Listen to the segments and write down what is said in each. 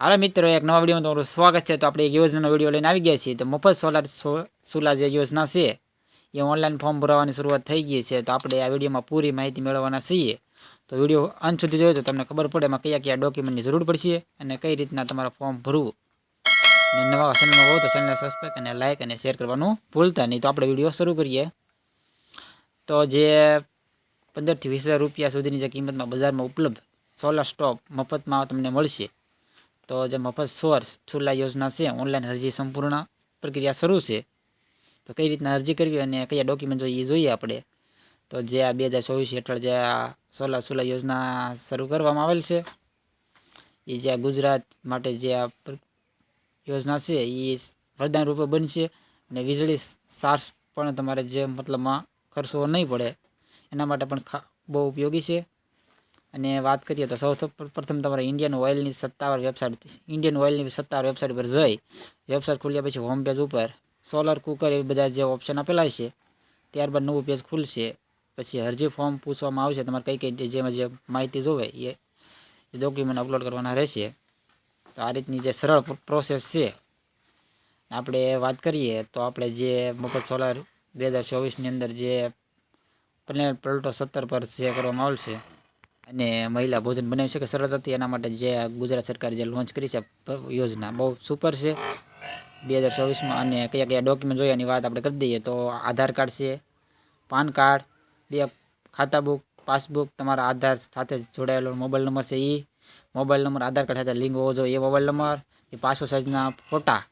હાલો મિત્રો, એક નવા વિડીયોમાં તમારું સ્વાગત છે. તો આપણે એક યોજનાનો વીડિયો લઈને આવી ગયા છીએ. તો મફત સોલાર સોલાર જે યોજના છે, એ ઓનલાઈન ફોર્મ ભરવાની શરૂઆત થઈ ગઈ છે. તો આપણે આ વિડીયોમાં પૂરી માહિતી મેળવવાના છીએ. તો વીડિયો અંત સુધી જોયો તો તમને ખબર પડે એમાં કયા કયા ડોક્યુમેન્ટની જરૂર પડશે અને કઈ રીતના તમારે ફોર્મ ભરવું. અને નવા ચેનલમાં હો તો ચેનલને સબસ્ક્રાઈબ અને લાઇક અને શેર કરવાનું ભૂલતા નહીં. તો આપણે વીડિયો શરૂ કરીએ. તો જે પંદરથી વીસ હજાર રૂપિયા સુધીની જે કિંમતમાં બજારમાં ઉપલબ્ધ સોલાર સ્ટોપ મફતમાં તમને મળશે. તો જે મફત સોર્સ છુલ્લા યોજના છે ઓનલાઈન અરજી સંપૂર્ણ પ્રક્રિયા શરૂ છે. તો કઈ રીતના અરજી કરવી અને કયા ડોક્યુમેન્ટ જોઈએ એ જોઈએ આપણે. તો જે આ બે હજાર ચોવીસ હેઠળ જે આ સોલા સોલાર યોજના શરૂ કરવામાં આવેલ છે, એ જે આ ગુજરાત માટે જે આ યોજના છે, એ વરદાન રૂપે બનશે અને વીજળી સાર્સ પણ તમારે જે મતલબમાં ખર્ચવો નહીં પડે. એના માટે પણ ખા બહુ ઉપયોગી છે. અને વાત કરીએ તો સૌથી પ્રથમ તમારે ઇન્ડિયન ઓઇલની સત્તાવાર વેબસાઇટ ઇન્ડિયન ઓઇલની સત્તાવાર વેબસાઇટ પર જઈ વેબસાઇટ ખુલ્યા પછી હોમ પેજ ઉપર સોલર કુકર એ બધા જે ઓપ્શન આપેલા છે, ત્યારબાદ નવું પેજ ખુલશે, પછી અરજી ફોર્મ પૂછવામાં આવશે, તમારે કઈ કઈ જેમાં જે માહિતી જોવે એ એ ડોક્યુમેન્ટ અપલોડ કરવાના રહેશે. તો આ રીતની જે સરળ પ્રોસેસ છે. આપણે વાત કરીએ તો આપણે જે મફત સોલાર બે હજાર ચોવીસની અંદર જે પ્લેન પલટો સત્તર પર જે કરવામાં આવશે. અને મહિલા ભોજન બનાવી શકે સરળતાથી. એના માટે જે ગુજરાત સરકારે જે લોન્ચ કરી છે યોજના, બહુ સુપર છે. બે હજાર ચોવીસમાં અને કયા કયા ડોક્યુમેન્ટ જોઈએ એની વાત આપણે કરી દઈએ તો આધાર કાર્ડ છે, પાન કાર્ડ, બે ખાતા બુક પાસબુક તમારા આધાર સાથે જોડાયેલો મોબાઈલ નંબર છે એ મોબાઈલ નંબર આધાર કાર્ડ સાથે લિંક હોવો જોઈએ એ મોબાઈલ નંબર એ પાસપોર્ટ સાઇઝના ફોટા,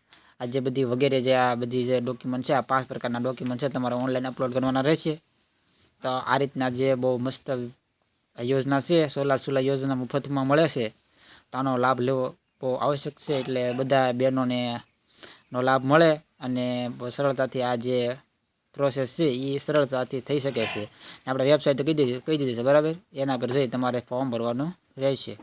આ જે બધી વગેરે જે આ બધી જે ડોક્યુમેન્ટ છે, આ પાંચ પ્રકારના ડોક્યુમેન્ટ છે, તમારે ઓનલાઈન અપલોડ કરવાના રહેશે. તો આ રીતના જે બહુ મસ્ત આ યોજના છે, સોલાર સોલાર યોજના મફતમાં મળે છે. તો આનો લાભ લેવો બહુ આવશ્યક છે, એટલે બધા બહેનોને નો લાભ મળે અને સરળતાથી આ જે પ્રોસેસ છે એ સરળતાથી થઈ શકે છે. આપણે વેબસાઇટ કહી દીધી કહી દીધી છે, બરાબર? એના પર જઈ તમારે ફોર્મ ભરવાનું રહેશે.